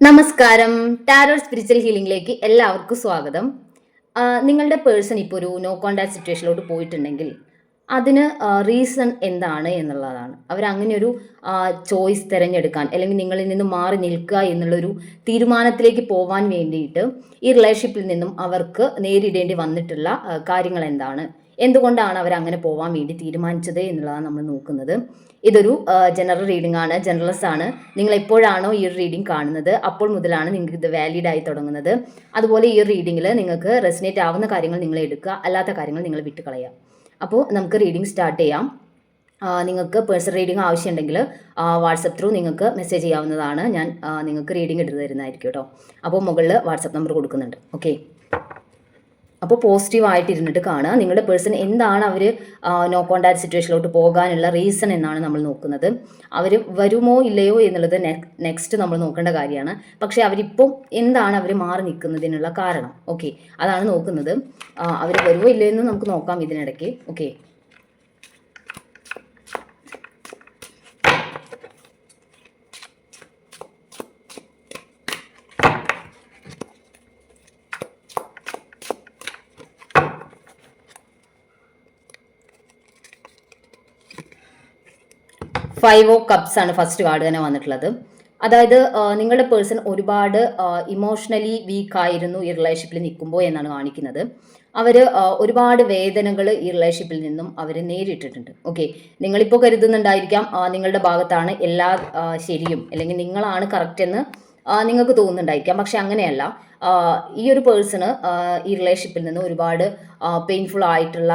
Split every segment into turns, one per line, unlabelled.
നമസ്കാരം. Tarot spiritual ഹീലിംഗിലേക്ക് എല്ലാവർക്കും സ്വാഗതം. നിങ്ങളുടെ പേഴ്സൺ ഇപ്പോൾ ഒരു നോ കോണ്ടാക്ട് സിറ്റുവേഷനിലോട്ട് പോയിട്ടുണ്ടെങ്കിൽ അതിന് റീസൺ എന്താണ് എന്നുള്ളതാണ്. അവർ അങ്ങനെ ഒരു ചോയ്സ് തിരഞ്ഞെടുക്കാൻ അല്ലെങ്കിൽ നിങ്ങളിൽ നിന്ന് മാറി നിൽക്കുക എന്നുള്ളൊരു തീരുമാനത്തിലേക്ക് പോകാൻ വേണ്ടിയിട്ട് ഈ റിലേഷൻഷിപ്പിൽ നിന്നും അവർക്ക് നേരിടേണ്ടി വന്നിട്ടുള്ള കാര്യങ്ങൾ എന്താണ്? എന്തുകൊണ്ടാണ് അവർ അങ്ങനെ പോകാൻ വേണ്ടി തീരുമാനിച്ചത് എന്നുള്ളതാണ് നമ്മൾ നോക്കുന്നത്. ഇതൊരു ജനറൽ റീഡിംഗ് ആണ്. ജനറൽസ് ആണ്. നിങ്ങൾ എപ്പോഴാണോ ഈ റീഡിംഗ് കാണുന്നത് അപ്പോൾ മുതലാണ് നിങ്ങൾക്ക് ഇത് വാലിഡ് ആയി തുടങ്ങുന്നത്. അതുപോലെ ഈ റീഡിങ്ങിൽ നിങ്ങൾക്ക് റെസിനേറ്റ് ആവുന്ന കാര്യങ്ങൾ നിങ്ങൾ എടുക്കുക അല്ലാത്ത കാര്യങ്ങൾ നിങ്ങൾ വിട്ടുകളയുക. അപ്പോൾ നമുക്ക് റീഡിംഗ് സ്റ്റാർട്ട് ചെയ്യാം. നിങ്ങൾക്ക് പേഴ്സണൽ റീഡിംഗ് ആവശ്യമുണ്ടെങ്കിൽ വാട്സപ്പ് ത്രൂ നിങ്ങൾക്ക് മെസ്സേജ് ചെയ്യാവുന്നതാണ്. ഞാൻ നിങ്ങൾക്ക് റീഡിംഗ് ഇട്ടു തരുന്നതായിരിക്കും കേട്ടോ. അപ്പോൾ മുകളിൽ വാട്സപ്പ് നമ്പർ കൊടുക്കുന്നുണ്ട്. ഓക്കെ അപ്പോൾ പോസിറ്റീവായിട്ട് ഇരുന്നിട്ട് കാണുക. നിങ്ങളുടെ പേഴ്സൺ എന്താണ് അവർ നോ കോണ്ടാക്ട് സിറ്റുവേഷനിലോട്ട് പോകാനുള്ള റീസൺ എന്നാണ് നമ്മൾ നോക്കുന്നത്. അവർ വരുമോ ഇല്ലയോ എന്നുള്ളത് നെക്സ്റ്റ് നമ്മൾ നോക്കേണ്ട കാര്യമാണ്. പക്ഷേ അവരിപ്പോൾ എന്താണ് അവർ മാറി നിൽക്കുന്നതിനുള്ള കാരണം? ഓക്കെ അതാണ് നോക്കുന്നത്. അവർ വരുമോ ഇല്ലയോ എന്ന് നമുക്ക് നോക്കാം ഇതിനിടയ്ക്ക്. ഓക്കെ ഫൈവ് ഓ കപ്സ് ആണ് ഫസ്റ്റ് കാർഡ് തന്നെ വന്നിട്ടുള്ളത്. അതായത് നിങ്ങളുടെ പേഴ്സൺ ഒരുപാട് ഇമോഷണലി വീക്ക് ആയിരുന്നു ഈ റിലേഷൻഷിപ്പിൽ നിൽക്കുമ്പോൾ എന്നാണ് കാണിക്കുന്നത്. അവർ ഒരുപാട് വേദനകൾ ഈ റിലേഷൻഷിപ്പിൽ നിന്നും അവർ നേരിട്ടിട്ടുണ്ട്. ഓക്കെ നിങ്ങളിപ്പോൾ കരുതുന്നുണ്ടായിരിക്കാം നിങ്ങളുടെ ഭാഗത്താണ് എല്ലാ ശരിയും അല്ലെങ്കിൽ നിങ്ങളാണ് കറക്റ്റ് എന്ന് നിങ്ങൾക്ക് തോന്നുന്നുണ്ടായിരിക്കാം. പക്ഷെ അങ്ങനെയല്ല. ഈ ഒരു പേഴ്സണ് ഈ റിലേഷൻഷിപ്പിൽ നിന്ന് ഒരുപാട് പെയിൻഫുൾ ആയിട്ടുള്ള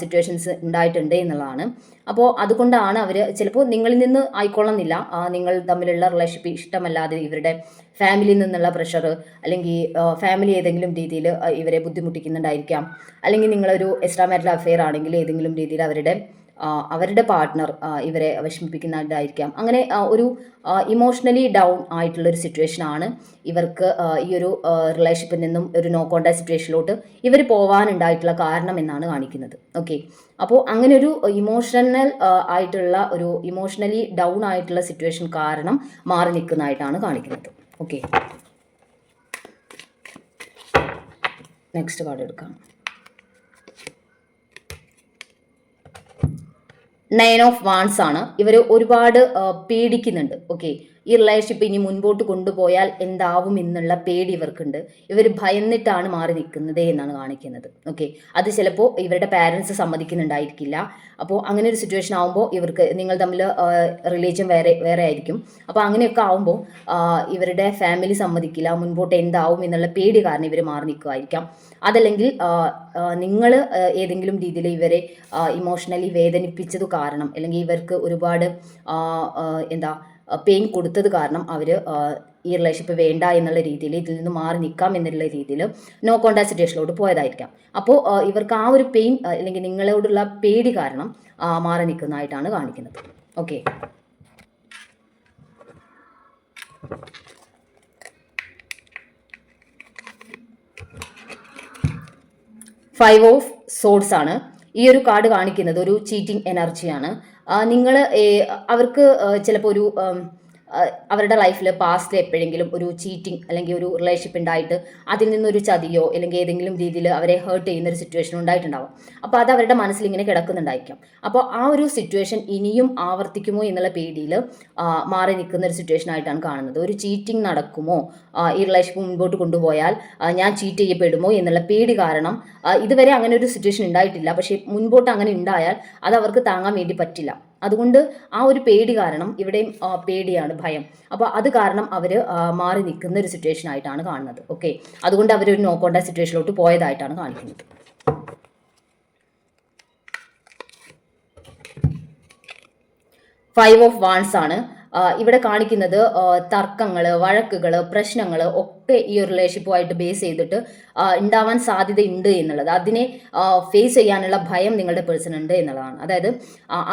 സിറ്റുവേഷൻസ് ഉണ്ടായിട്ടുണ്ട് എന്നുള്ളതാണ്. അപ്പോൾ അതുകൊണ്ടാണ് അവർ ചിലപ്പോൾ നിങ്ങളിൽ നിന്ന് ആയിക്കൊള്ളുന്നില്ല. നിങ്ങൾ തമ്മിലുള്ള റിലേഷൻഷിപ്പ് ഇഷ്ടമല്ലാതെ ഇവരുടെ ഫാമിലിയിൽ നിന്നുള്ള പ്രഷർ അല്ലെങ്കിൽ ഫാമിലി ഏതെങ്കിലും രീതിയിൽ ഇവരെ ബുദ്ധിമുട്ടിക്കുന്നുണ്ടായിരിക്കാം. അല്ലെങ്കിൽ നിങ്ങളൊരു എക്സ്ട്രാ മാരിറ്റൽ അഫെയർ ആണെങ്കിൽ ഏതെങ്കിലും രീതിയിൽ അവരുടെ അവരുടെ പാർട്ട്ണർ ഇവരെ വിഷമിപ്പിക്കുന്നതായിരിക്കാം. അങ്ങനെ ഒരു ഇമോഷണലി ഡൗൺ ആയിട്ടുള്ള ഒരു സിറ്റുവേഷൻ ആണ് ഇവർക്ക് ഈ ഒരു റിലേഷൻഷിപ്പിൽ നിന്നും ഒരു നോ കോണ്ടാക്ട് സിറ്റുവേഷനിലോട്ട് ഇവർ പോകാനുണ്ടായിട്ടുള്ള കാരണം എന്നാണ് കാണിക്കുന്നത്. ഓക്കെ അപ്പോൾ അങ്ങനെ ഒരു ഇമോഷണൽ ആയിട്ടുള്ള ഒരു ഇമോഷണലി ഡൗൺ ആയിട്ടുള്ള സിറ്റുവേഷൻ കാരണം മാറി നിൽക്കുന്നതായിട്ടാണ് കാണിക്കുന്നത്. ഓക്കെ നെക്സ്റ്റ് കാർഡ് എടുക്കാം. നയൻ ഓഫ് വാൺസ് ആണ്. ഇവർ ഒരുപാട് പേടിക്കുന്നുണ്ട്. ഓക്കെ ഈ റിലേഷൻഷിപ്പ് ഇനി മുൻപോട്ട് കൊണ്ടുപോയാൽ എന്താവും എന്നുള്ള പേടി ഇവർക്കുണ്ട്. ഇവർ ഭയന്നിട്ടാണ് മാറി നിൽക്കുന്നത് എന്നാണ് കാണിക്കുന്നത്. ഓക്കെ അത് ചിലപ്പോൾ ഇവരുടെ പാരൻസ് സമ്മതിക്കുന്നുണ്ടായിരിക്കില്ല. അപ്പോൾ അങ്ങനെ ഒരു സിറ്റുവേഷൻ ആകുമ്പോൾ ഇവർക്ക് നിങ്ങൾ തമ്മിൽ റിലേഷൻ വേറെ വേറെ ആയിരിക്കും. അപ്പോൾ അങ്ങനെയൊക്കെ ആകുമ്പോൾ ഇവരുടെ ഫാമിലി സമ്മതിക്കില്ല മുൻപോട്ട് എന്താവും എന്നുള്ള പേടി കാരണം ഇവർ മാറി നിൽക്കുമായിരിക്കാം. അതല്ലെങ്കിൽ നിങ്ങൾ ഏതെങ്കിലും രീതിയിൽ ഇവരെ ഇമോഷണലി വേദനിപ്പിച്ചത് കാരണം അല്ലെങ്കിൽ ഇവർക്ക് ഒരുപാട് എന്താ പെയിൻ കൊടുത്തത് കാരണം അവർ ഈ റിലേഷൻഷിപ്പ് വേണ്ട എന്നുള്ള രീതിയിൽ ഇതിൽ നിന്ന് മാറി നിൽക്കാം എന്നുള്ള രീതിയിൽ നോ കോണ്ടാക്ട് സിറ്റുവേഷനിലോട്ട് പോയതായിരിക്കാം. അപ്പോൾ ഇവർക്ക് ആ ഒരു പെയിൻ അല്ലെങ്കിൽ നിങ്ങളോടുള്ള പേടി കാരണം മാറി നിൽക്കുന്നതായിട്ടാണ് കാണിക്കുന്നത്. ഓക്കെ ഫൈവ് ഓഫ് സോഡ്സ് ആണ്. ഈ ഒരു കാർഡ് കാണിക്കുന്നത് ഒരു ചീറ്റിംഗ് എനർജിയാണ് നിങ്ങൾ അവർക്ക് ചിലപ്പോൾ ഒരു അവരുടെ ലൈഫിൽ പാസ്റ്റിൽ എപ്പോഴെങ്കിലും ഒരു ചീറ്റിംഗ് അല്ലെങ്കിൽ ഒരു റിലേഷൻഷിപ്പ് ഉണ്ടായിട്ട് അതിൽ നിന്നൊരു ചതിയോ അല്ലെങ്കിൽ ഏതെങ്കിലും രീതിയിൽ അവരെ ഹേർട്ട് ചെയ്യുന്ന ഒരു സിറ്റുവേഷൻ ഉണ്ടായിട്ടുണ്ടാവും. അപ്പോൾ അത് അവരുടെ മനസ്സിൽ ഇങ്ങനെ കിടക്കുന്നുണ്ടായിരിക്കാം. അപ്പോൾ ആ ഒരു സിറ്റുവേഷൻ ഇനിയും ആവർത്തിക്കുമോ എന്നുള്ള പേടിയിൽ മാറി നിൽക്കുന്ന ഒരു സിറ്റുവേഷൻ ആയിട്ടാണ് കാണുന്നത്. ഒരു ചീറ്റിംഗ് നടക്കുമോ? ഈ റിലേഷൻഷിപ്പ് മുൻപോട്ട് കൊണ്ടുപോയാൽ ഞാൻ ചീറ്റ് ചെയ്യപ്പെടുമോ എന്നുള്ള പേടി കാരണം ഇതുവരെ അങ്ങനെ ഒരു സിറ്റുവേഷൻ ഉണ്ടായിട്ടില്ല പക്ഷേ മുൻപോട്ട് അങ്ങനെ ഉണ്ടായാൽ അത് അവർക്ക് താങ്ങാൻ വേണ്ടി പറ്റില്ല. അതുകൊണ്ട് ആ ഒരു പേടി കാരണം ഇവിടെയും പേടിയാണ് ഭയം. അപ്പോൾ അത് കാരണം അവർ മാറി നിൽക്കുന്ന ഒരു സിറ്റുവേഷൻ ആയിട്ടാണ് കാണുന്നത്. ഓക്കെ അതുകൊണ്ട് അവർ ഒരു നോ സിറ്റുവേഷനിലോട്ട് പോയതായിട്ടാണ് കാണിക്കുന്നത്. ഫൈവ് ഓഫ് വാൺസ് ആണ്. ഇവിടെ കാണിക്കുന്നത് തർക്കങ്ങൾ വഴക്കുകൾ പ്രശ്നങ്ങൾ ഒക്കെ ഈ ഒരു റിലേഷൻഷിപ്പുമായിട്ട് ബേസ് ചെയ്തിട്ട് ഉണ്ടാവാൻ സാധ്യതയുണ്ട് എന്നുള്ളത്. അതിനെ ഫേസ് ചെയ്യാനുള്ള ഭയം നിങ്ങളുടെ പേഴ്സൺ ഉണ്ട് എന്നുള്ളതാണ്. അതായത്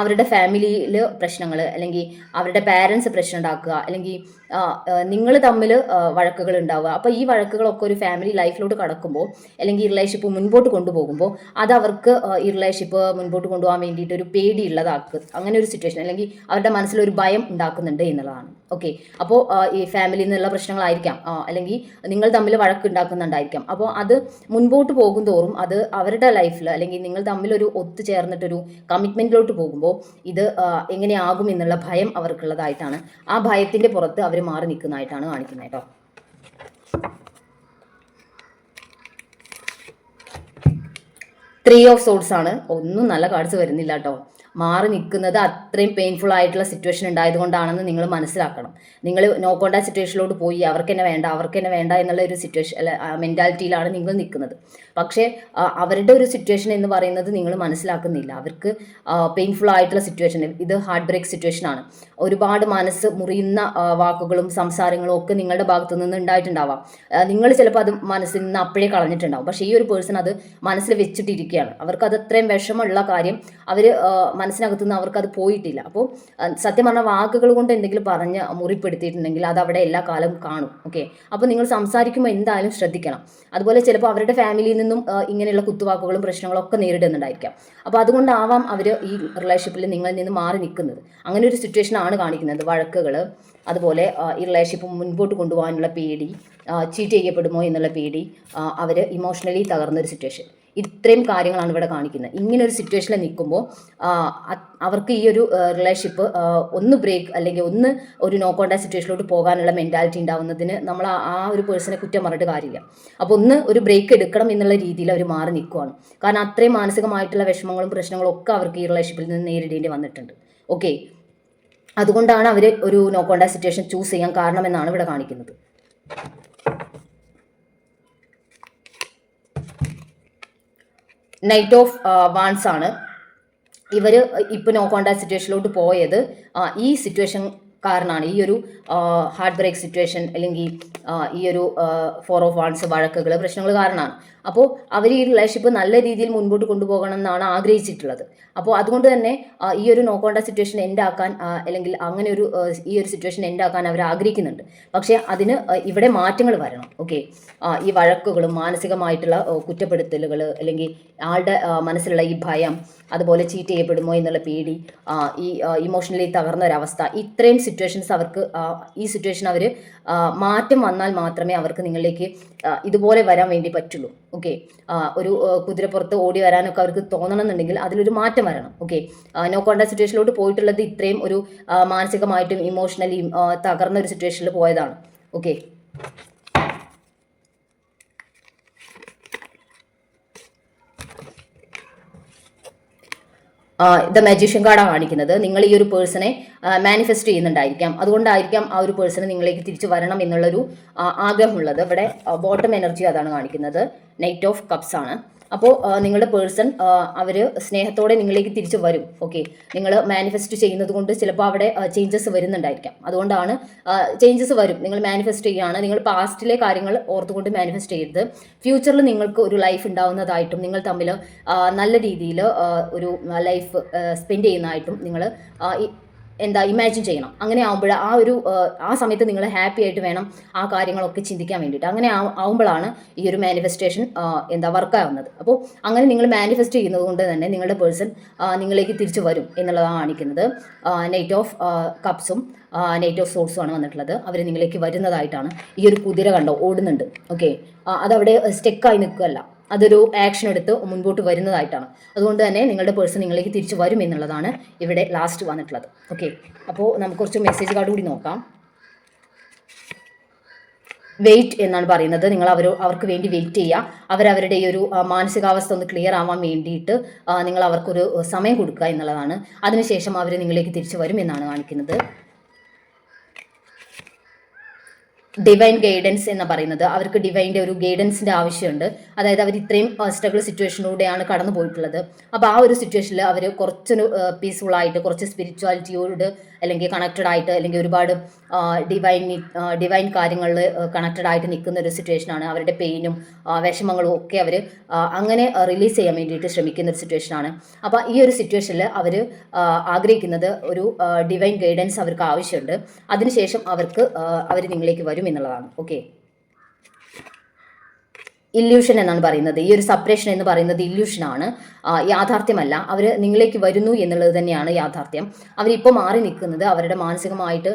അവരുടെ ഫാമിലിയിൽ പ്രശ്നങ്ങൾ അല്ലെങ്കിൽ അവരുടെ പാരൻസ് പ്രശ്നം ഉണ്ടാക്കുക അല്ലെങ്കിൽ നിങ്ങൾ തമ്മിൽ വഴക്കുകൾ ഉണ്ടാവുക. അപ്പോൾ ഈ വഴക്കുകളൊക്കെ ഒരു ഫാമിലി ലൈഫിലോട്ട് കടക്കുമ്പോൾ അല്ലെങ്കിൽ ഈ റിലേഷൻഷിപ്പ് മുൻപോട്ട് കൊണ്ടുപോകുമ്പോൾ അത് അവർക്ക് ഈ റിലേഷൻഷിപ്പ് മുൻപോട്ട് കൊണ്ടുപോകാൻ വേണ്ടിയിട്ട് ഒരു പേടി ഉള്ളതാക്കുക. അങ്ങനെ ഒരു സിറ്റുവേഷൻ അല്ലെങ്കിൽ അവരുടെ മനസ്സിലൊരു ഭയം ഉണ്ടാക്കുന്നുണ്ട് എന്നുള്ളതാണ്. ഓക്കെ അപ്പോൾ ഈ ഫാമിലിയിൽ നിന്നുള്ള പ്രശ്നങ്ങളായിരിക്കാം. അല്ലെങ്കിൽ നിങ്ങൾ തമ്മിൽ വഴക്കുണ്ടാക്കുന്നുണ്ടായിരിക്കാം. അപ്പോൾ അത് മുൻപോട്ട് പോകും തോറും അത് അവരുടെ ലൈഫിൽ അല്ലെങ്കിൽ നിങ്ങൾ തമ്മിലൊരു ഒത്തുചേർന്നിട്ടൊരു കമ്മിറ്റ്മെന്റിലോട്ട് പോകുമ്പോൾ ഇത് എങ്ങനെയാകും എന്നുള്ള ഭയം അവർക്കുള്ളതായിട്ടാണ്. ആ ഭയത്തിന്റെ പുറത്ത് അവർ മാറി നിൽക്കുന്നതായിട്ടാണ് കാണിക്കുന്നത് കേട്ടോ. ത്രീ ഓഫ് സോഡ്സ് ആണ്. ഒന്നും നല്ല കാർഡ്സ് വരുന്നില്ല കേട്ടോ മാറി നിൽക്കുന്നത് അത്രയും പെയിൻഫുൾ ആയിട്ടുള്ള സിറ്റുവേഷൻ ഉണ്ടായതുകൊണ്ടാണെന്ന് നിങ്ങൾ മനസ്സിലാക്കണം. നിങ്ങൾ നോ കോണ്ടാക്ട് സിറ്റുവേഷനിലോട്ട് പോയി. അവർക്ക് തന്നെ വേണ്ട അവർക്ക് തന്നെ വേണ്ട എന്നുള്ള ഒരു സിറ്റുവേഷൻ മെന്റാലിറ്റിയിലാണ് നിങ്ങൾ നിൽക്കുന്നത്. പക്ഷേ അവരുടെ ഒരു സിറ്റുവേഷൻ എന്ന് പറയുന്നത് നിങ്ങൾ മനസ്സിലാക്കുന്നില്ല. അവർക്ക് പെയിൻഫുൾ ആയിട്ടുള്ള സിറ്റുവേഷൻ ഇത് ഹാർട്ട് ബ്രേക്ക് സിറ്റുവേഷൻ ആണ്. ഒരുപാട് മനസ്സ് മുറിയുന്ന വാക്കുകളും സംസാരങ്ങളും ഒക്കെ നിങ്ങളുടെ ഭാഗത്തു നിന്ന് ഉണ്ടായിട്ടുണ്ടാവാം. നിങ്ങൾ ചിലപ്പോൾ അത് മനസ്സിൽ നിന്ന് അപ്പോഴേ കളഞ്ഞിട്ടുണ്ടാവും. പക്ഷേ ഈ ഒരു പേഴ്സൺ അത് മനസ്സിൽ വെച്ചിട്ടിരിക്കുകയാണ്. അവർക്ക് അത് അത്രയും വിഷമമുള്ള കാര്യം അവർ മനസ്സിനകത്തു നിന്ന് അവർക്ക് അത് പോയിട്ടില്ല. അപ്പോൾ സത്യം പറഞ്ഞ വാക്കുകൾ കൊണ്ട് എന്തെങ്കിലും പറഞ്ഞ് മുറിപ്പെടുത്തിയിട്ടുണ്ടെങ്കിൽ അത് അവിടെ എല്ലാ കാലവും കാണും. ഓക്കെ അപ്പോൾ നിങ്ങൾ സംസാരിക്കുമ്പോൾ എന്തായാലും ശ്രദ്ധിക്കണം. അതുപോലെ ചിലപ്പോൾ അവരുടെ ഫാമിലിയിൽ നിന്നും ആ, ഇങ്ങനെയുള്ള കുത്തുവാക്കുകളും പ്രശ്നങ്ങളും ഒക്കെ നേരിടുന്നുണ്ടായിരിക്കാം. അപ്പോൾ അതുകൊണ്ടാവാം അവർ ഈ റിലേഷൻഷിപ്പിൽ നിങ്ങളിൽ നിന്ന് മാറി നിൽക്കുന്നത്. അങ്ങനെ ഒരു സിറ്റുവേഷൻ ആണ് കാണിക്കുന്നത്. വഴക്കുകൾ അതുപോലെ ഈ റിലേഷൻഷിപ്പ് മുൻപോട്ട് കൊണ്ടുപോകാനുള്ള പേടി ചീറ്റ് ചെയ്യപ്പെടുമോ എന്നുള്ള പേടി അവർ ഇമോഷണലി തകർന്നൊരു സിറ്റുവേഷൻ ഇത്രയും കാര്യങ്ങളാണ് ഇവിടെ കാണിക്കുന്നത്. ഇങ്ങനെ ഒരു സിറ്റുവേഷനിൽ നിൽക്കുമ്പോൾ അവർക്ക് ഈ ഒരു റിലേഷൻഷിപ്പ് ഒന്ന് ബ്രേക്ക് അല്ലെങ്കിൽ ഒന്ന് ഒരു നോ കോണ്ടാക്ട് സിറ്റുവേഷനിലോട്ട് പോകാനുള്ള മെന്റാലിറ്റി ഉണ്ടാവുന്നതിന് നമ്മൾ ആ- ഒരു പേഴ്സണെ കുറ്റം പറഞ്ഞിട്ട് കാര്യമില്ല. അപ്പോൾ ഒന്ന് ഒരു ബ്രേക്ക് എടുക്കണം എന്നുള്ള രീതിയിൽ അവർ മാറി നിൽക്കുവാണ് കാരണം അത്രയും മാനസികമായിട്ടുള്ള വിഷമങ്ങളും പ്രശ്നങ്ങളും ഒക്കെ അവർക്ക് ഈ റിലേഷൻഷിപ്പിൽ നിന്ന് നേരിടേണ്ടി വന്നിട്ടുണ്ട്. ഓക്കെ അതുകൊണ്ടാണ് അവർ ഒരു നോ കോണ്ടാക്ട് സിറ്റുവേഷൻ ചൂസ് ചെയ്യാൻ കാരണമെന്നാണ് ഇവിടെ കാണിക്കുന്നത്. നൈറ്റ് ഓഫ് വാൻസ് ആണ്. ഇവർ ഇപ്പോൾ നോ കോണ്ടാ സിറ്റുവേഷനിലോട്ട് പോയത്. ഈ സിറ്റുവേഷൻ കാരണമാണ് ഈ ഒരു ഹാർട്ട് ബ്രേക്ക് സിറ്റുവേഷൻ അല്ലെങ്കിൽ ഈ ഒരു ഫോർ ഓഫ് വാൺസ് വഴക്കുകൾ പ്രശ്നങ്ങൾ കാരണമാണ്. അപ്പോൾ അവർ ഈ റിലേഷൻഷിപ്പ് നല്ല രീതിയിൽ മുൻപോട്ട് കൊണ്ടുപോകണം എന്നാണ് ആഗ്രഹിച്ചിട്ടുള്ളത്. അപ്പോൾ അതുകൊണ്ട് തന്നെ ഈ ഒരു നോ കോണ്ടാക്ട് സിറ്റുവേഷൻ എൻഡ് ആക്കാൻ അല്ലെങ്കിൽ അങ്ങനെ ഒരു ഈ ഒരു സിറ്റുവേഷൻ എൻഡ് ആക്കാൻ അവർ ആഗ്രഹിക്കുന്നുണ്ട്. പക്ഷേ അതിന് ഇവിടെ മാറ്റങ്ങൾ വരണം ഓക്കെ ഈ വഴക്കുകളും മാനസികമായിട്ടുള്ള കുറ്റപ്പെടുത്തലുകൾ അല്ലെങ്കിൽ ആളുടെ മനസ്സിലുള്ള ഈ ഭയം അതുപോലെ ചീറ്റ് ചെയ്യപ്പെടുമോ എന്നുള്ള പേടി ഈ ഇമോഷണലി തകർന്ന ഒരവസ്ഥ ഇത്രയും സിറ്റുവേഷൻസ് അവർക്ക് ഈ സിറ്റുവേഷൻ അവർ മാറ്റം വന്നാൽ മാത്രമേ അവർക്ക് നിങ്ങളിലേക്ക് ഇതുപോലെ വരാൻ വേണ്ടി പറ്റുള്ളൂ. ഓക്കെ? ഒരു കുതിരപ്പുറത്ത് ഓടി വരാനൊക്കെ അവർക്ക് തോന്നണം എന്നുണ്ടെങ്കിൽ അതിലൊരു മാറ്റം വരണം. ഓക്കെ? നോ കോണ്ടാക്ട് സിറ്റുവേഷനിലോട്ട് പോയിട്ടുള്ളത് ഇത്രയും ഒരു മാനസികമായിട്ടും ഇമോഷണലി തകർന്ന ഒരു സിറ്റുവേഷനിൽ പോയതാണ്. ഓക്കെ? ദ മജീഷ്യൻ കാർഡാണ് കാണിക്കുന്നത്. നിങ്ങൾ ഈ ഒരു പേഴ്സണെ മാനിഫെസ്റ്റ് ചെയ്യുന്നുണ്ടായിരിക്കാം. അതുകൊണ്ടായിരിക്കാം ആ ഒരു പേഴ്സണ് നിങ്ങളിലേക്ക് തിരിച്ചു വരണം എന്നുള്ളൊരു ആഗ്രഹമുള്ളത്. ഇവിടെ ബോട്ടം എനർജി അതാണ് കാണിക്കുന്നത്. നൈറ്റ് ഓഫ് കപ്സ് ആണ്. അപ്പോൾ നിങ്ങളുടെ പേഴ്സൺ അവർ സ്നേഹത്തോടെ നിങ്ങളിലേക്ക് തിരിച്ചു വരും. ഓക്കെ നിങ്ങൾ മാനിഫെസ്റ്റ് ചെയ്യുന്നത് കൊണ്ട് ചിലപ്പോൾ അവിടെ ചേഞ്ചസ് വരുന്നുണ്ടായിരിക്കാം. അതുകൊണ്ടാണ് ചേഞ്ചസ് വരും. നിങ്ങൾ മാനിഫെസ്റ്റ് ചെയ്യുകയാണ്. നിങ്ങൾ പാസ്റ്റിലെ കാര്യങ്ങൾ ഓർത്തുകൊണ്ട് മാനിഫെസ്റ്റ് ചെയ്യരുത്. ഫ്യൂച്ചറിൽ നിങ്ങൾക്ക് ഒരു ലൈഫ് ഉണ്ടാവുന്നതായിട്ടും നിങ്ങൾ തമ്മിൽ നല്ല രീതിയിൽ ഒരു ലൈഫ് സ്പെൻഡ് ചെയ്യുന്നതായിട്ടും നിങ്ങൾ എന്താ ഇമാജിൻ ചെയ്യണം. അങ്ങനെ ആവുമ്പോൾ ആ ഒരു ആ, സമയത്ത് നിങ്ങൾ ഹാപ്പി ആയിട്ട് വേണം ആ കാര്യങ്ങളൊക്കെ ചിന്തിക്കാൻ വേണ്ടിയിട്ട്. അങ്ങനെ ആവുമ്പോഴാണ് ഈ ഒരു മാനിഫെസ്റ്റേഷൻ എന്താ വർക്കാവുന്നത് അപ്പോൾ അങ്ങനെ നിങ്ങൾ മാനിഫെസ്റ്റ് ചെയ്യുന്നത് കൊണ്ട് തന്നെ നിങ്ങളുടെ പേഴ്സൺ നിങ്ങളിലേക്ക് തിരിച്ചു വരും എന്നുള്ളതാണ് കാണിക്കുന്നത്. നൈറ്റ് ഓഫ് കപ്സും നൈറ്റ് ഓഫ് സോൾസും ആണ് വന്നിട്ടുള്ളത്. അവർ നിങ്ങളിലേക്ക് വരുന്നതായിട്ടാണ് ഈ ഒരു കുതിര കണ്ടോ ഓടുന്നുണ്ട്. ഓക്കെ അതവിടെ സ്റ്റെക്കായി നിൽക്കുകയല്ല. അതൊരു ആക്ഷൻ എടുത്ത് മുൻപോട്ട് വരുന്നതായിട്ടാണ്. അതുകൊണ്ട് തന്നെ നിങ്ങളുടെ പേഴ്സൺ നിങ്ങളിലേക്ക് തിരിച്ചു വരും എന്നുള്ളതാണ് ഇവിടെ ലാസ്റ്റ് വന്നിട്ടുള്ളത്. ഓക്കെ അപ്പോൾ നമുക്ക് കുറച്ച് മെസ്സേജ് കാർഡ് കൂടി നോക്കാം. വെയിറ്റ് എന്നാണ് പറയുന്നത്. നിങ്ങൾ അവർ അവർക്ക് വേണ്ടി വെയിറ്റ് ചെയ്യുക. അവരവരുടെ ഈ ഒരു മാനസികാവസ്ഥ ഒന്ന് ക്ലിയർ ആവാൻ വേണ്ടിയിട്ട് നിങ്ങൾ അവർക്കൊരു സമയം കൊടുക്കുക എന്നുള്ളതാണ്. അതിനുശേഷം അവർ നിങ്ങളിലേക്ക് തിരിച്ചു വരും എന്നാണ് കാണിക്കുന്നത്. ഡിവൈൻ ഗൈഡൻസ് എന്ന് പറയുന്നത്. അവർക്ക് ഡിവൈന്റെ ഒരു ഗൈഡൻസിന്റെ ആവശ്യമുണ്ട്. അതായത് അവർ ഇത്രയും സ്ട്രഗിൾ സിറ്റുവേഷനിലൂടെയാണ് കടന്നു പോയിട്ടുള്ളത്. അപ്പോൾ ആ ഒരു സിറ്റുവേഷനിൽ അവർ കുറച്ചൊരു പീസ്ഫുൾ ആയിട്ട് കുറച്ച് സ്പിരിച്വാലിറ്റിയോട് അല്ലെങ്കിൽ കണക്റ്റഡ് ആയിട്ട് അല്ലെങ്കിൽ ഒരുപാട് ഡിവൈൻ ഡിവൈൻ കാര്യങ്ങളിൽ കണക്റ്റഡ് ആയിട്ട് നിൽക്കുന്ന ഒരു സിറ്റുവേഷനാണ് അവരുടെ പെയിനും വിഷമങ്ങളും ഒക്കെ അവർ അങ്ങനെ റിലീസ് ചെയ്യാൻ വേണ്ടിയിട്ട് ശ്രമിക്കുന്ന ഒരു സിറ്റുവേഷനാണ് അപ്പോൾ ഈ ഒരു സിറ്റുവേഷനിൽ അവർ ആഗ്രഹിക്കുന്നത് ഒരു ഡിവൈൻ ഗൈഡൻസ് അവർക്ക് ആവശ്യമുണ്ട്. അതിനുശേഷം അവർക്ക് അവർ നിങ്ങളിലേക്ക് വരും. എന്നുള്ളതാണ്. ഓക്കെ ഇല്യൂഷൻ എന്നാണ് പറയുന്നത്. ഈ ഒരു സപ്പറേഷൻ എന്ന് പറയുന്നത് ഇല്യൂഷനാണ് യാഥാർത്ഥ്യമല്ല. അവർ നിങ്ങളിലേക്ക് വരുന്നു എന്നുള്ളത് തന്നെയാണ് യാഥാർത്ഥ്യം. അവരിപ്പോൾ മാറി നിൽക്കുന്നത് അവരുടെ മാനസികമായിട്ട്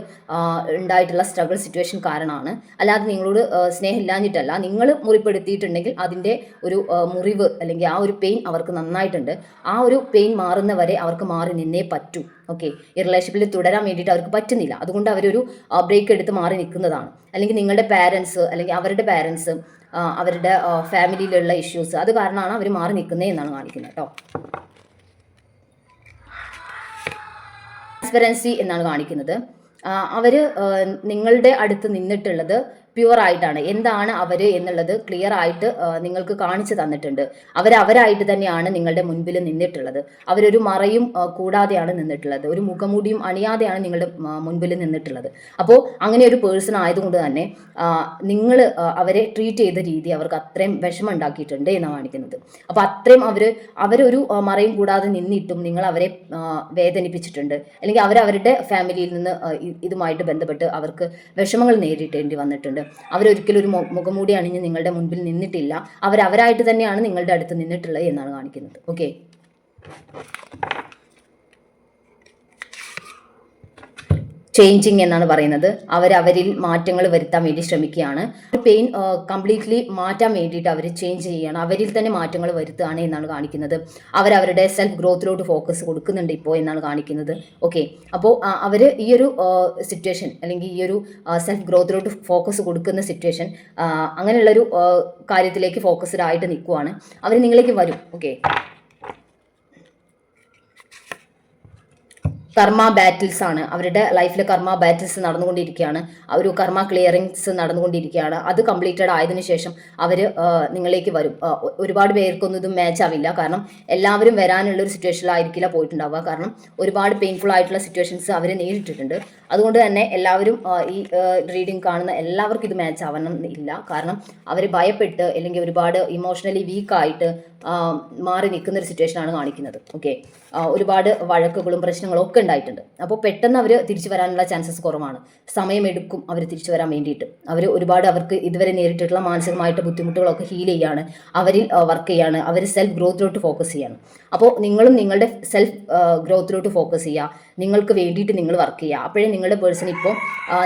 ഉണ്ടായിട്ടുള്ള സ്ട്രഗിൾ സിറ്റുവേഷൻ കാരണമാണ്. അല്ലാതെ നിങ്ങളോട് സ്നേഹമില്ലാഞ്ഞിട്ടല്ല. നിങ്ങൾ മുറിപ്പെടുത്തിയിട്ടുണ്ടെങ്കിൽ അതിന്റെ ഒരു മുറിവ് അല്ലെങ്കിൽ ആ ഒരു പെയിൻ അവർക്ക് നന്നായിട്ടുണ്ട്. ആ ഒരു പെയിൻ മാറുന്നവരെ അവർക്ക് മാറി നിന്നേ പറ്റൂ. ഓക്കെ ഈ റിലേഷൻഷിപ്പിൽ തുടരാൻ വേണ്ടിയിട്ട് അവർക്ക് പറ്റുന്നില്ല. അതുകൊണ്ട് അവരൊരു ബ്രേക്ക് എടുത്ത് മാറി നിൽക്കുന്നതാണ്. അല്ലെങ്കിൽ നിങ്ങളുടെ പാരൻസ് അല്ലെങ്കിൽ അവരുടെ പാരൻസ് അവരുടെ ഫാമിലിയിലുള്ള ഇഷ്യൂസ് അത് കാരണമാണ് അവർ മാറി നിൽക്കുന്നത് എന്നാണ് കാണിക്കുന്നത് കേട്ടോ. ട്രാൻസ്പെറൻസി എന്നാണ് കാണിക്കുന്നത്. അവർ നിങ്ങളുടെ അടുത്ത് നിന്നിട്ടുള്ളത് പ്യുവർ ആയിട്ടാണ്. എന്താണ് അവർ എന്നുള്ളത് ക്ലിയർ ആയിട്ട് നിങ്ങൾക്ക് കാണിച്ചു തന്നിട്ടുണ്ട്. അവർ അവരായിട്ട് തന്നെയാണ് നിങ്ങളുടെ മുൻപിൽ നിന്നിട്ടുള്ളത്. അവരൊരു മറയും കൂടാതെയാണ് നിന്നിട്ടുള്ളത്. ഒരു മുഖമൂടിയും അണിയാതെയാണ് നിങ്ങളുടെ മുൻപിൽ നിന്നിട്ടുള്ളത്. അപ്പോൾ അങ്ങനെ ഒരു പേഴ്സൺ ആയതുകൊണ്ട് തന്നെ നിങ്ങൾ അവരെ ട്രീറ്റ് ചെയ്ത രീതി അവർക്ക് അത്രയും വിഷമം ഉണ്ടാക്കിയിട്ടുണ്ട് എന്നാണ് കാണിക്കുന്നത്. അപ്പോൾ അത്രയും അവർ അവരൊരു മറയും കൂടാതെ നിന്നിട്ടും നിങ്ങൾ അവരെ വേദനിപ്പിച്ചിട്ടുണ്ട്. അല്ലെങ്കിൽ അവരവരുടെ ഫാമിലിയിൽ നിന്ന് ഇതുമായിട്ട് ബന്ധപ്പെട്ട് അവർക്ക് വിഷമങ്ങൾ നേരിടേണ്ടി വന്നിട്ടുണ്ട്. അവരൊരിക്കലും ഒരു മുഖമൂടി അണിഞ്ഞ് നിങ്ങളുടെ മുൻപിൽ നിന്നിട്ടില്ല. അവരവരായിട്ട് തന്നെയാണ് നിങ്ങളുടെ അടുത്ത് നിന്നിട്ടുള്ളത് എന്നാണ് കാണിക്കുന്നത്. ഓക്കെ ചേഞ്ചിങ് എന്നാണ് പറയുന്നത്. അവരവരിൽ മാറ്റങ്ങൾ വരുത്താൻ വേണ്ടി ശ്രമിക്കുകയാണ്. പെയിൻ കംപ്ലീറ്റ്ലി മാറ്റാൻ വേണ്ടിയിട്ട് അവർ ചേഞ്ച് ചെയ്യുകയാണ്. അവരിൽ തന്നെ മാറ്റങ്ങൾ വരുത്തുകയാണ് എന്നാണ് കാണിക്കുന്നത്. അവരവരുടെ സെൽഫ് ഗ്രോത്തിലോട്ട് ഫോക്കസ് കൊടുക്കുന്നുണ്ട് ഇപ്പോൾ എന്നാണ് കാണിക്കുന്നത്. ഓക്കെ അപ്പോൾ അവർ ഈ ഒരു സിറ്റുവേഷൻ അല്ലെങ്കിൽ ഈ ഒരു സെൽഫ് ഗ്രോത്തിലോട്ട് ഫോക്കസ് കൊടുക്കുന്ന സിറ്റുവേഷൻ അങ്ങനെയുള്ളൊരു കാര്യത്തിലേക്ക് ഫോക്കസ്ഡ് ആയിട്ട് നിൽക്കുവാണ്. അവർ നിങ്ങളിലേക്ക് വരും. ഓക്കെ കർമ്മ ബാറ്റിൽസ് ആണ്. അവരുടെ ലൈഫിൽ കർമ്മ ബാറ്റിൽസ് നടന്നുകൊണ്ടിരിക്കുകയാണ്. ആ ഒരു കർമ്മ ക്ലിയറിങ്സ് നടന്നുകൊണ്ടിരിക്കുകയാണ്. അത് കംപ്ലീറ്റഡ് ആയതിനു ശേഷം അവർ നിങ്ങളിലേക്ക് വരും. ഒരുപാട് പേർക്കൊന്നും ഇത് മാച്ച് ആവില്ല. കാരണം എല്ലാവരും വരാനുള്ള ഒരു സിറ്റുവേഷനിലായിരിക്കില്ല പോയിട്ടുണ്ടാവുക. കാരണം ഒരുപാട് പെയിൻഫുൾ ആയിട്ടുള്ള സിറ്റുവേഷൻസ് അവർ നേരിട്ടിട്ടുണ്ട്. അതുകൊണ്ട് തന്നെ എല്ലാവരും ഈ റീഡിങ് കാണുന്ന എല്ലാവർക്കും ഇത് മാച്ച് ആവണം ഇല്ല. കാരണം അവർ ഭയപ്പെട്ട് അല്ലെങ്കിൽ ഒരുപാട് ഇമോഷണലി വീക്കായിട്ട് മാറി നിൽക്കുന്ന ഒരു സിറ്റുവേഷൻ ആണ് കാണിക്കുന്നത്. ഓക്കെ ഒരുപാട് വഴക്കുകളും പ്രശ്നങ്ങളും ഒക്കെ ഉണ്ടായിട്ടുണ്ട്. അപ്പോൾ പെട്ടെന്ന് അവർ തിരിച്ചു വരാനുള്ള ചാൻസസ് കുറവാണ്. സമയമെടുക്കും അവർ തിരിച്ചു വരാൻ വേണ്ടിയിട്ട്. അവർ ഒരുപാട് അവർക്ക് ഇതുവരെ നേരിട്ടിട്ടുള്ള മാനസികമായിട്ട് ബുദ്ധിമുട്ടുകളൊക്കെ ഹീൽ ചെയ്യാണ്. അവരിൽ വർക്ക് ചെയ്യാണ്. അവർ സെൽഫ് ഗ്രോത്തിലോട്ട് ഫോക്കസ് ചെയ്യാണ്. അപ്പോൾ നിങ്ങളും നിങ്ങളുടെ സെൽഫ് ഗ്രോത്തിലോട്ട് ഫോക്കസ് ചെയ്യുക. നിങ്ങൾക്ക് വേണ്ടിയിട്ട് നിങ്ങൾ വർക്ക് ചെയ്യുക. അപ്പോഴേ നിങ്ങളുടെ പേഴ്സൺ ഇപ്പോൾ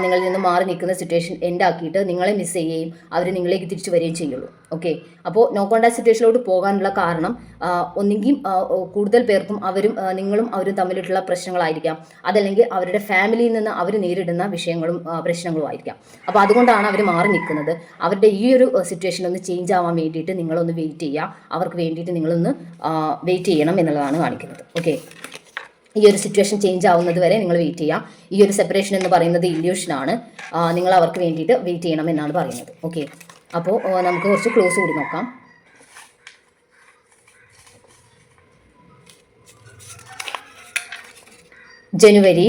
നിങ്ങളിൽ നിന്ന് മാറി നിൽക്കുന്ന സിറ്റുവേഷൻ എൻഡ് ആക്കിയിട്ട് നിങ്ങളെ മിസ് ചെയ്യുകയും അവർ നിങ്ങളിലേക്ക് തിരിച്ചു വരികയും ചെയ്യുള്ളൂ. ഓക്കെ അപ്പോൾ നോ കോണ്ടാക്ട് സിറ്റുവേഷനിലോട്ട് പോകാനുള്ള കാരണം ഓ, കൂടുതൽ പേർക്കും അവരും നിങ്ങളും അവരും തമ്മിലുള്ള പ്രശ്നങ്ങളായിരിക്കാം. അതല്ലെങ്കിൽ അവരുടെ ഫാമിലിയിൽ നിന്ന് അവർ നേരിടുന്ന വിഷയങ്ങളും പ്രശ്നങ്ങളും ആയിരിക്കാം. അപ്പോൾ അതുകൊണ്ടാണ് അവർ മാറി നിൽക്കുന്നത്. അവരുടെ ഈ ഒരു സിറ്റുവേഷൻ ഒന്ന് ചേഞ്ച് ആവാൻ വേണ്ടിയിട്ട് നിങ്ങളൊന്ന് വെയിറ്റ് ചെയ്യുക. അവർക്ക് വേണ്ടിയിട്ട് നിങ്ങളൊന്ന് വെയിറ്റ് ചെയ്യണം എന്നുള്ളതാണ് കാണിക്കുന്നത്. ഓക്കെ ഈ ഒരു സിറ്റുവേഷൻ ചേഞ്ച് ആവുന്നത് വരെ നിങ്ങൾ വെയിറ്റ് ചെയ്യാം. ഈ ഒരു സെപ്പറേഷൻ എന്ന് പറയുന്നത് ഇല്യൂഷനാണ് നിങ്ങൾ അവർക്ക് വേണ്ടിയിട്ട് വെയിറ്റ് ചെയ്യണം എന്നാണ് പറയുന്നത്. ഓക്കെ അപ്പോൾ നമുക്ക് കുറച്ച് ക്ലോസ് കൂടി നോക്കാം. ജനുവരി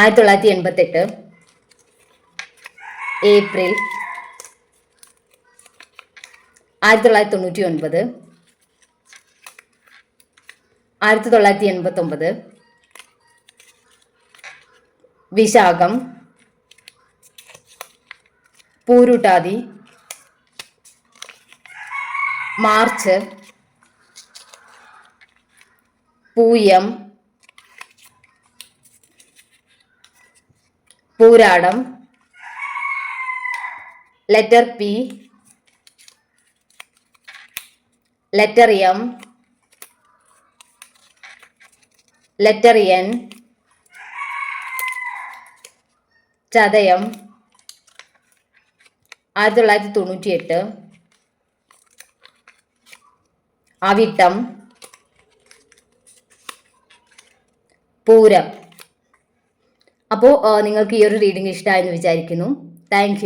ആയിരത്തി തൊള്ളായിരത്തി എൺപത്തെട്ട് ഏപ്രിൽ ആയിരത്തി തൊള്ളായിരത്തി തൊണ്ണൂറ്റി ഒൻപത് ആയിരത്തി തൊള്ളായിരത്തി എൺപത്തി ഒമ്പത് വിശാഖം. പൂരുട്ടാതി. മാർച്ച്. പൂയം. Pooradam. Letter P. Letter M letter N ചതയം. ആയിരത്തി തൊള്ളായിരത്തി തൊണ്ണൂറ്റി എട്ട് അവിട്ടം. പൂരം. അപ്പോൾ നിങ്ങൾക്ക് ഈ ഒരു റീഡിംഗ് ഇഷ്ടമായെന്ന് വിചാരിക്കുന്നു. താങ്ക്